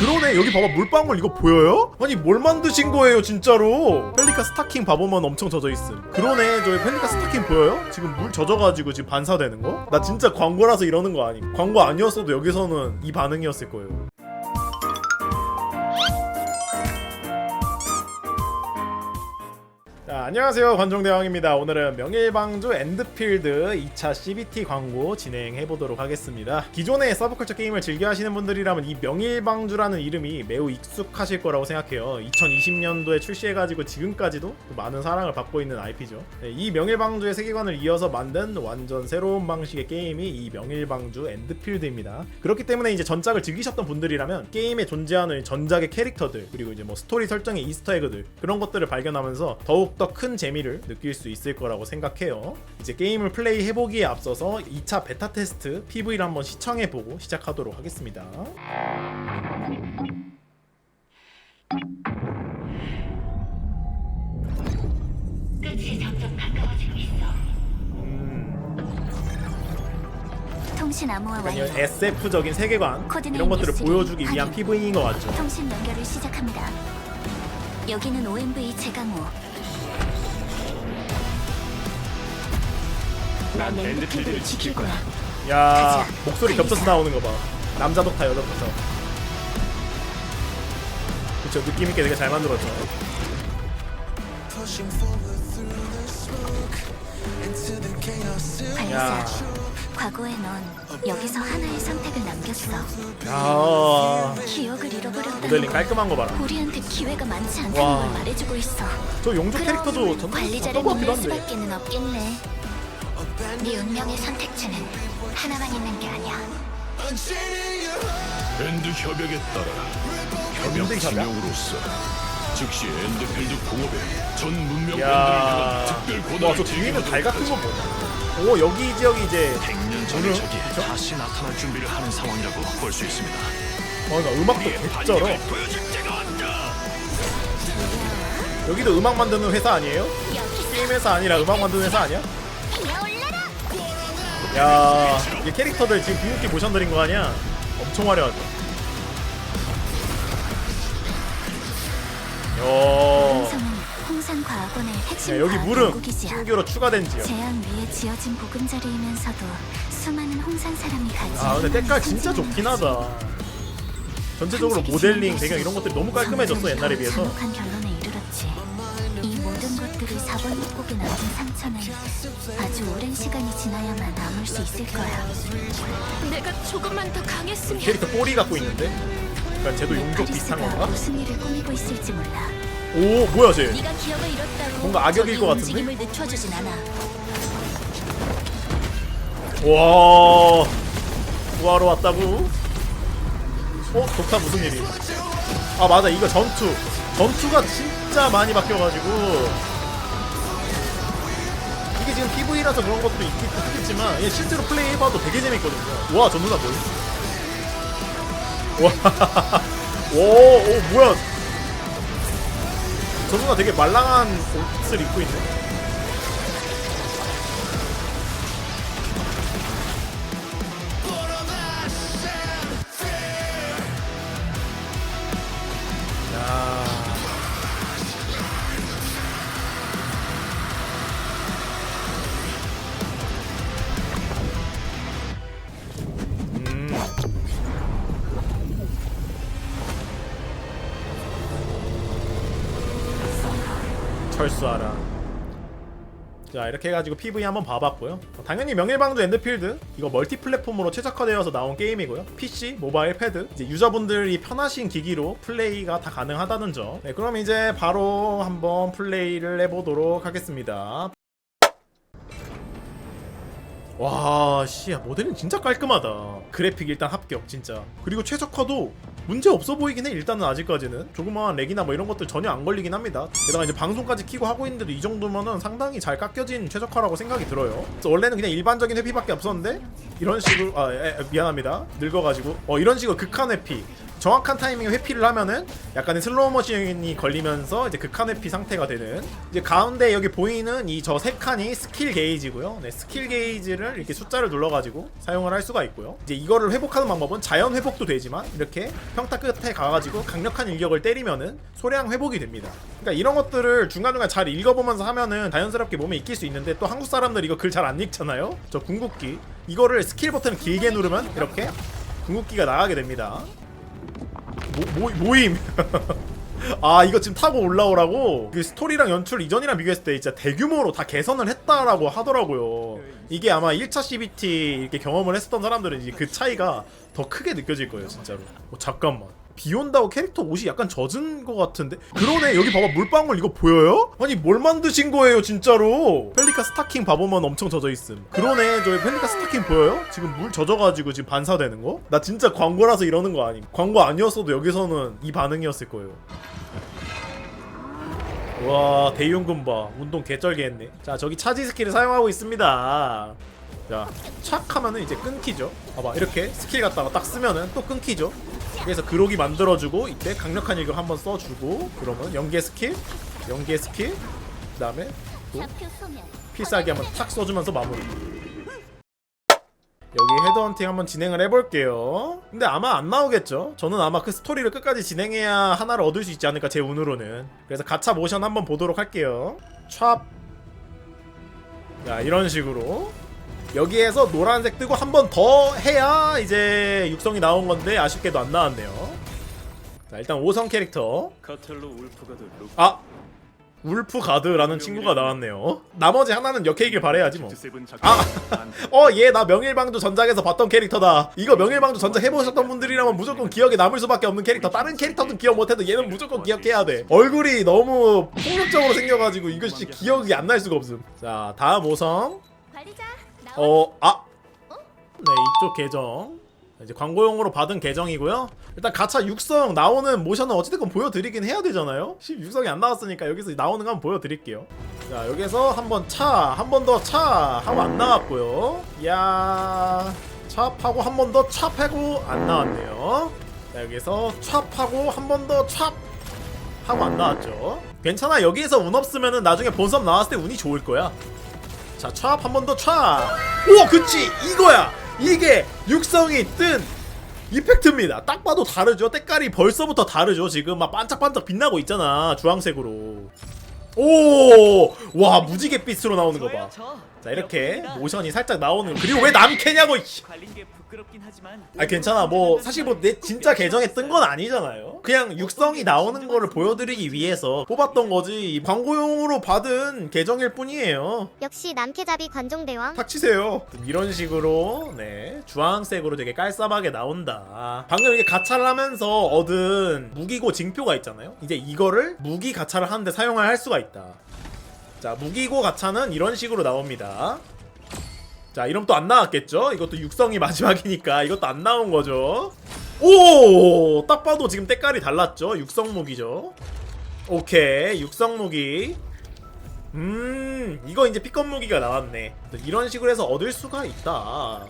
그러네. 여기 봐봐. 물방울 이거 보여요? 아니 뭘 만드신 거예요 진짜로? 펠리카 스타킹 봐보면 엄청 젖어 있음. 그러네. 저기 펠리카 스타킹 보여요? 지금 물 젖어가지고 지금 반사되는 거? 나 진짜 광고라서 이러는 거 아니 광고 아니었어도 여기서는 이 반응이었을 거예요 안녕하세요. 관종대왕입니다. 오늘은 명일방주 엔드필드 2차 CBT 광고 진행해 보도록 하겠습니다. 기존의 서브컬처 게임을 즐겨 하시는 분들이라면 이 명일방주라는 이름이 매우 익숙하실 거라고 생각해요. 2020년도에 출시해가지고 지금까지도 또 많은 사랑을 받고 있는 IP죠. 네, 이 명일방주의 세계관을 이어서 만든 완전 새로운 방식의 게임이 이 명일방주 엔드필드입니다. 그렇기 때문에 이제 전작을 즐기셨던 분들이라면 게임에 존재하는 전작의 캐릭터들 그리고 이제 뭐 스토리 설정의 이스터에그들 그런 것들을 발견하면서 더욱 더큰 재미를 느낄 수 있을 거라고 생각해요. 이제 게임을 플레이 해보기에 앞서서 2차 베타 테스트 PV를 한번 시청해보고 시작하도록 하겠습니다. 통신 암호화 완료. 그러니까 SF적인 세계관 이런 것들을 보여주기 위한 PV인 것 같죠. 통신 연결을 시작합니다. 여기는 OMV 제강호. 난 엔드필드를 지킬 거야. 야 가자. 목소리 겹쳐서 나오는 거 봐. 남자 독타 여자 독타. 그쵸 느낌 있게 되게 잘 만들었죠. 야. 과거에 넌 여기서 하나의 선택을 남겼어. 야 기억을 잃어버렸다는 모델링 건 깔끔한 거 봐라. 우리한테 기회가 많지 않다는 와. 걸 말해주고 있어. 저 그럼 캐릭터도 전 관리자를 어떤 것 같기도 믿을 한데. 수밖에는 없겠네. 네 운명의 선택지는 하나만 있는 게 아니야. 엔드 협약에 따라 엔드 협약? 진영으로서 즉시 엔드필드 공업에 전 문명 야, 엔드를 특별 와, 권한을 저 뒤에 있는 달 같은 거 뭐야? 오, 여기 지역이 이제, 100년 전의? 적이 그쵸? 다시 나타날 준비를 하는 상황이라고 볼 수 있습니다. 어, 나 음악도 개쩔어. 보여줄 때가 왔다. 여기도 음악 만드는 회사 아니에요? 게임 회사 아니라 음악 만드는 회사 아니야? 야, 이 캐릭터들 지금 궁극기 모션 들인 거 아니야? 엄청 화려하죠. 야, 홍성은 홍산 과학원의 핵심 야, 여기 과학 연구기지야. 신규로 추가된 지역. 재앙 위에 지어진 보금자리이면서도 수많은 홍산 사람이 가진 아, 근데 때깔 진짜 좋긴 하다. 전체적으로 모델링, 배경 이런 것들이 너무 깔끔해졌어 옛날에 비해서. 잔혹한 결론에 것들이 4번 협곡에 남긴 상처는 아주 오랜 시간이 지나야만 남을 수 있을 거야. 내가 조금만 더 강했으면 캐릭터 꼬리 갖고 있는데? 약간 쟤도 용족 비슷한 건가? 무슨 일을 꾸미고 있을지 몰라. 오, 뭐야 쟤? 네가 기억을 잃었다고 뭔가 악역일 것 같은데? 움직임을 늦춰주진 않아. 와 구하러 왔다고? 어? 독타 무슨 일이? 아 맞아 이거 전투 전투가 진짜 많이 바뀌어가지고 지금 PV라서 그런 것도 있긴 하겠지만 얘 실제로 플레이 해봐도 되게 재밌거든요. 와저 누나 뭐야? 와, 오, 오 뭐야. 저 누나 되게 말랑한 옷을 입고 있네 철수하라. 자 이렇게 해가지고 PV 한번 봐봤고요. 어, 당연히 명일방주 엔드필드 이거 멀티 플랫폼으로 최적화되어서 나온 게임이고요. PC, 모바일, 패드 이제 유저분들이 편하신 기기로 플레이가 다 가능하다는 점. 네, 그럼 이제 바로 한번 플레이를 해보도록 하겠습니다 와, 씨야 모델은 진짜 깔끔하다. 그래픽 일단 합격 진짜. 그리고 최적화도 문제 없어 보이긴 해. 일단은 아직까지는 조그마한 렉이나 뭐 이런 것들 전혀 안 걸리긴 합니다. 게다가 이제 방송까지 키고 하고 있는데도 이 정도면은 상당히 잘 깎여진 최적화라고 생각이 들어요. 원래는 그냥 일반적인 회피밖에 없었는데 이런 식으로 아 에, 에, 미안합니다. 늙어가지고 어 이런 식으로 극한 회피 정확한 타이밍에 회피를 하면은 약간의 슬로우 모션이 걸리면서 이제 극한 회피 상태가 되는 이제 가운데 여기 보이는 이 저 세 칸이 스킬 게이지고요. 네, 스킬 게이지를 이렇게 숫자를 눌러가지고 사용을 할 수가 있고요. 이제 이거를 회복하는 방법은 자연 회복도 되지만 이렇게 평타 끝에 가가지고 강력한 일격을 때리면은 소량 회복이 됩니다. 그러니까 이런 것들을 중간중간 잘 읽어보면서 하면은 자연스럽게 몸에 익힐 수 있는데 또 한국 사람들 이거 글 잘 안 읽잖아요. 저 궁극기 이거를 스킬 버튼을 길게 누르면 이렇게 궁극기가 나가게 됩니다. 모, 모, 모임. 아 이거 지금 타고 올라오라고? 그 스토리랑 연출 이전이랑 비교했을 때 진짜 대규모로 다 개선을 했다라고 하더라고요. 이게 아마 1차 CBT 이렇게 경험을 했었던 사람들은 이제 그 차이가 더 크게 느껴질 거예요 진짜로. 어, 잠깐만 비 온다고 캐릭터 옷이 약간 젖은 것 같은데? 그러네. 여기 봐봐. 물방울 이거 보여요? 아니 뭘 만드신 거예요 진짜로? 펠리카 스타킹 봐보면 엄청 젖어 있음. 그러네. 저기 펠리카 스타킹 보여요? 지금 물 젖어가지고 지금 반사되는 거? 나 진짜 광고라서 이러는 거 아님. 광고 아니었어도 여기서는 이 반응이었을 거예요. 와 대용금 봐. 운동 개쩔게 했네. 자 저기 차지 스킬을 사용하고 있습니다. 자착 하면은 이제 끊기죠. 봐봐. 이렇게 스킬 갖다가 딱 쓰면은 또 끊기죠 그래서 그록이 만들어주고 이때 강력한 일격 한번 써주고 그러면 연계 스킬 연계 스킬 그 다음에 또. 필살기 한번 탁 써주면서 마무리. 여기 헤드헌팅 한번 진행을 해볼게요. 근데 아마 안 나오겠죠? 저는 아마 그 스토리를 끝까지 진행해야 하나를 얻을 수 있지 않을까 제 운으로는. 그래서 가차 모션 한번 보도록 할게요. 촥 자, 이런 식으로 여기에서 노란색 뜨고 한 번 더 해야 이제 육성이 나온 건데 아쉽게도 안 나왔네요 자 일단 5성 캐릭터 아 울프 가드라는 친구가 나왔네요 나머지 하나는 역해이길 바래야지 뭐 아! 어, 얘 나 명일방주 전작에서 봤던 캐릭터다. 이거 명일방주 전작 해보셨던 분들이라면 무조건 기억에 남을 수밖에 없는 캐릭터. 다른 캐릭터는 기억 못해도 얘는 무조건 기억해야 돼. 얼굴이 너무 폭력적으로 생겨가지고 이것이 기억이 안 날 수가 없음. 자, 다음 5성. 어, 아. 네, 이쪽 계정. 이제 광고용으로 받은 계정이고요. 일단 가차 육성 나오는 모션은 어찌됐건 보여드리긴 해야 되잖아요. 16성이 안 나왔으니까 여기서 나오는 거 한번 보여드릴게요. 자, 여기서 한번 차, 한 번 더 차 하고 안 나왔고요. 야, 찹하고 한 번더 찹하고 안 나왔네요. 자, 여기서 찹하고 한 번더찹 하고 안 나왔죠. 괜찮아. 여기에서 운 없으면은 나중에 본섭 나왔을 때 운이 좋을 거야. 자, 촤한번더 촤. 오, 그치 이거야. 이게 육성이 뜬 이펙트입니다. 딱 봐도 다르죠. 때깔이 벌써부터 다르죠. 지금 막 반짝반짝 빛나고 있잖아. 주황색으로. 오, 와 무지갯빛으로 나오는 거 봐. 자 이렇게 모션이 살짝 나오는 그리고 왜 남캐냐고 부끄럽긴 하지만 아 괜찮아. 뭐 사실 뭐 내 진짜 계정에 뜬 건 아니잖아요. 그냥 육성이 나오는 거를 보여드리기 위해서 뽑았던 거지. 광고용으로 받은 계정일 뿐이에요. 역시 남캐잡이 관종대왕. 닥치세요. 이런 식으로 네 주황색으로 되게 깔쌈하게 나온다. 방금 이게 가차를 하면서 얻은 무기고 징표가 있잖아요. 이제 이거를 무기 가차를 하는데 사용을 할 수가 있다. 자 무기고 가차는 이런 식으로 나옵니다 자 이러면 또 안 나왔겠죠? 이것도 육성이 마지막이니까 이것도 안 나온 거죠. 오! 딱 봐도 지금 때깔이 달랐죠? 육성 무기죠. 오케이 육성 무기. 음 이거 이제 피건 무기가 나왔네. 이런 식으로 해서 얻을 수가 있다.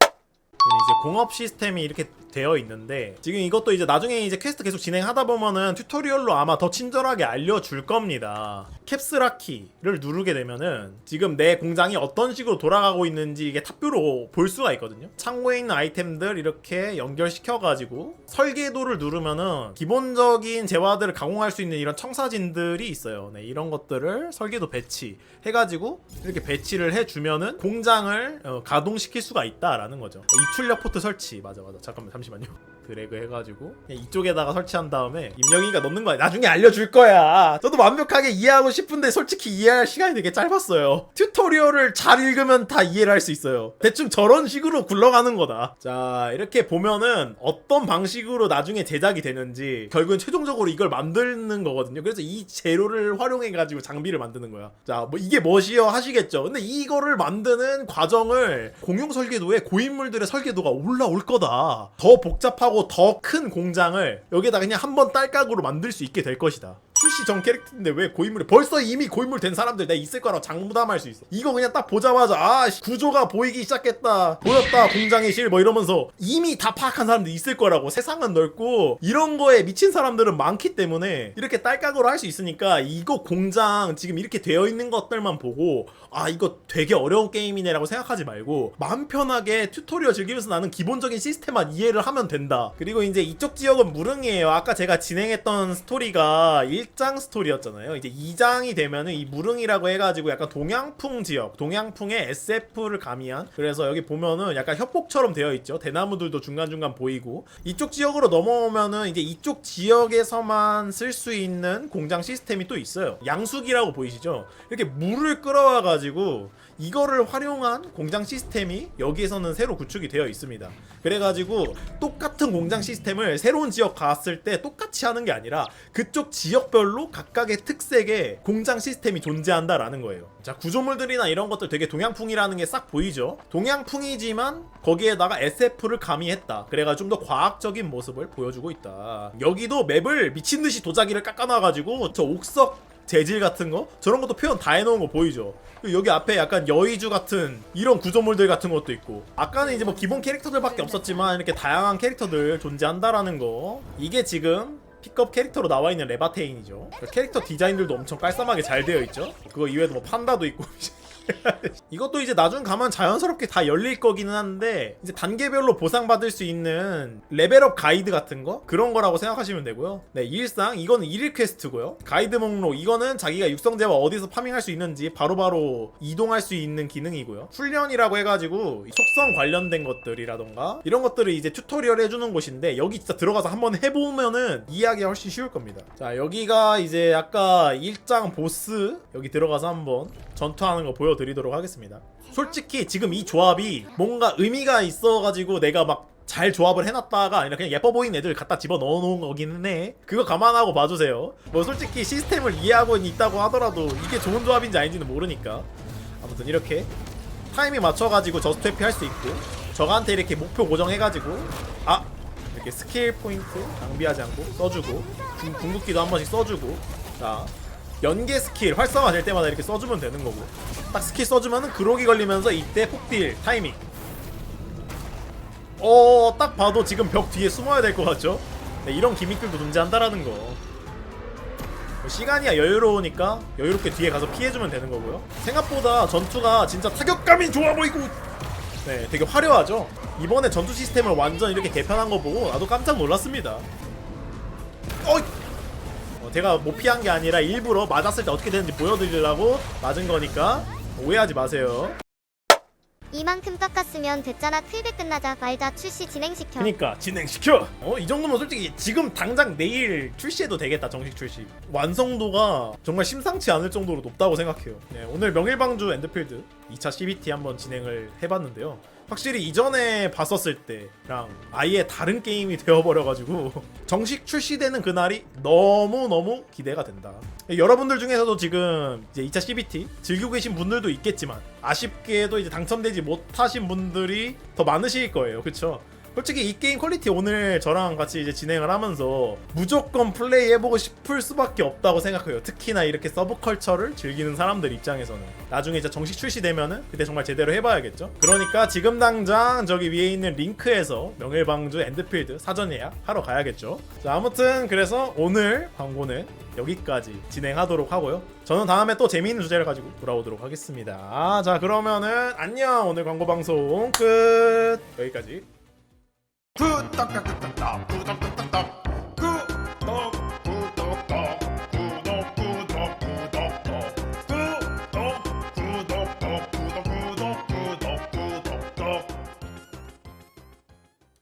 이제 공업 시스템이 이렇게 되어 있는데 지금 이것도 이제 나중에 이제 퀘스트 계속 진행하다 보면은 튜토리얼로 아마 더 친절하게 알려줄 겁니다. 캡스라키를 누르게 되면은 지금 내 공장이 어떤 식으로 돌아가고 있는지 이게 탑뷰로 볼 수가 있거든요. 창고에 있는 아이템들 이렇게 연결시켜 가지고 설계도를 누르면은 기본적인 재화들을 가공할 수 있는 이런 청사진들이 있어요. 네, 이런 것들을 설계도 배치 해가지고 이렇게 배치를 해주면은 공장을 어, 가동시킬 수가 있다라는 거죠. 입출력 포트 설치. 맞아 맞아. 잠깐만 잠시만요 드래그 해가지고. 그냥 이쪽에다가 설치한 다음에 임영이가 넣는 거야. 나중에 알려줄 거야. 저도 완벽하게 이해하고 싶은데 솔직히 이해할 시간이 되게 짧았어요. 튜토리얼을 잘 읽으면 다 이해를 할 수 있어요. 대충 저런 식으로 굴러가는 거다. 자 이렇게 보면은 어떤 방식으로 나중에 제작이 되는지 결국엔 최종적으로 이걸 만드는 거거든요. 그래서 이 재료를 활용해 가지고 장비를 만드는 거야. 자 뭐 이게 뭐시여 하시겠죠. 근데 이거를 만드는 과정을 공용 설계도에 고인물들의 설계도가 올라올 거다. 더 복잡하고 더 큰 공장을 여기에다 그냥 한 번 딸깍으로 만들 수 있게 될 것이다 출시 전 캐릭터인데 왜 고인물이 벌써 이미 고인물 된 사람들 내가 있을 거라고 장부담할 수 있어. 이거 그냥 딱 보자마자 아 씨, 구조가 보이기 시작했다. 보였다 공장의 실 뭐 이러면서 이미 다 파악한 사람들 있을 거라고 세상은 넓고 이런 거에 미친 사람들은 많기 때문에 이렇게 딸깍으로 할 수 있으니까 이거 공장 지금 이렇게 되어 있는 것들만 보고 아 이거 되게 어려운 게임이네라고 생각하지 말고 마음 편하게 튜토리얼 즐기면서 나는 기본적인 시스템만 이해를 하면 된다. 그리고 이제 이쪽 지역은 무릉이에요. 아까 제가 진행했던 스토리가 1장 스토리였잖아요. 이제 2장이 되면은 이 무릉이라고 해가지고 약간 동양풍 지역 동양풍의 SF를 가미한 그래서 여기 보면은 약간 협곡처럼 되어 있죠. 대나무들도 중간중간 보이고 이쪽 지역으로 넘어오면은 이제 이쪽 지역에서만 쓸 수 있는 공장 시스템이 또 있어요. 양수기라고 보이시죠? 이렇게 물을 끌어와 가지고 이거를 활용한 공장 시스템이 여기에서는 새로 구축이 되어 있습니다. 그래가지고 똑같은 공장 시스템을 새로운 지역 갔을 때 똑같이 하는 게 아니라 그쪽 지역별로 각각의 특색의 공장 시스템이 존재한다라는 거예요. 자 구조물들이나 이런 것들 되게 동양풍이라는 게 싹 보이죠. 동양풍이지만 거기에다가 SF를 가미했다. 그래가 좀 더 과학적인 모습을 보여주고 있다. 여기도 맵을 미친 듯이 도자기를 깎아놔가지고 저 옥석 재질 같은 거? 저런 것도 표현 다 해놓은 거 보이죠? 여기 앞에 약간 여의주 같은 이런 구조물들 같은 것도 있고. 아까는 이제 뭐 기본 캐릭터들밖에 없었지만 이렇게 다양한 캐릭터들 존재한다라는 거. 이게 지금 픽업 캐릭터로 나와 있는 레바테인이죠. 그 캐릭터 디자인들도 엄청 깔쌈하게 잘 되어 있죠? 그거 이외에도 뭐 판다도 있고 이것도 이제 나중 가면 자연스럽게 다 열릴 거기는 한데 이제 단계별로 보상받을 수 있는 레벨업 가이드 같은 거 그런 거라고 생각하시면 되고요. 네, 일상 이거는 일일 퀘스트고요. 가이드 목록 이거는 자기가 육성재와 어디서 파밍할 수 있는지 바로바로 이동할 수 있는 기능이고요. 훈련이라고 해가지고 속성 관련된 것들이라던가 이런 것들을 이제 튜토리얼 해주는 곳인데 여기 진짜 들어가서 한번 해보면은 이해하기가 훨씬 쉬울 겁니다. 자 여기가 이제 아까 일장 보스 여기 들어가서 한번 전투하는 거 보여 드리도록 하겠습니다. 솔직히 지금 이 조합이 뭔가 의미가 있어가지고 내가 막 잘 조합을 해놨다가 아니라 그냥 예뻐 보이는 애들 갖다 집어 넣어놓은 거기는 해. 그거 감안하고 봐주세요. 뭐 솔직히 시스템을 이해하고 있다고 하더라도 이게 좋은 조합인지 아닌지는 모르니까. 아무튼 이렇게 타이밍 맞춰가지고 저스트 회피 할 수 있고 저한테 이렇게 목표 고정해가지고 아 이렇게 스킬 포인트 낭비하지 않고 써주고 궁- 궁극기도 한 번씩 써주고 자 연계 스킬 활성화 될 때마다 이렇게 써주면 되는 거고. 딱 스킬 써주면은 그로기 걸리면서 이때 폭딜 타이밍. 어 딱 봐도 지금 벽 뒤에 숨어야 될 것 같죠? 네, 이런 기믹들도 존재한다라는 거. 뭐 시간이야 여유로우니까 여유롭게 뒤에 가서 피해주면 되는 거고요. 생각보다 전투가 진짜 타격감이 좋아 보이고. 네 되게 화려하죠? 이번에 전투 시스템을 완전 이렇게 개편한 거 보고 나도 깜짝 놀랐습니다. 어이 어, 제가 못 피한 게 아니라 일부러 맞았을 때 어떻게 되는지 보여드리려고 맞은 거니까 오해하지 마세요. 이만큼 깎았으면 됐잖아 클백 끝나자 말자 출시 진행시켜 그니까 진행시켜. 어 이 정도면 솔직히 지금 당장 내일 출시해도 되겠다 정식 출시. 완성도가 정말 심상치 않을 정도로 높다고 생각해요. 네, 오늘 명일방주 엔드필드 2차 CBT 한번 진행을 해봤는데요. 확실히 이전에 봤었을 때랑 아예 다른 게임이 되어버려가지고 정식 출시되는 그날이 너무너무 기대가 된다. 여러분들 중에서도 지금 이제 2차 CBT 즐기고 계신 분들도 있겠지만 아쉽게도 이제 당첨되지 못하신 분들이 더 많으실 거예요. 그쵸? 솔직히 이 게임 퀄리티 오늘 저랑 같이 이제 진행을 하면서 무조건 플레이 해보고 싶을 수밖에 없다고 생각해요. 특히나 이렇게 서브컬처를 즐기는 사람들 입장에서는 나중에 이제 정식 출시되면은 그때 정말 제대로 해봐야겠죠. 그러니까 지금 당장 저기 위에 있는 링크에서 명일방주 엔드필드 사전 예약 하러 가야겠죠. 자 아무튼 그래서 오늘 광고는 여기까지 진행하도록 하고요. 저는 다음에 또 재미있는 주제를 가지고 돌아오도록 하겠습니다. 자 그러면은 안녕 오늘 광고 방송 끝 여기까지. 부떡떡떡떡 부떡떡떡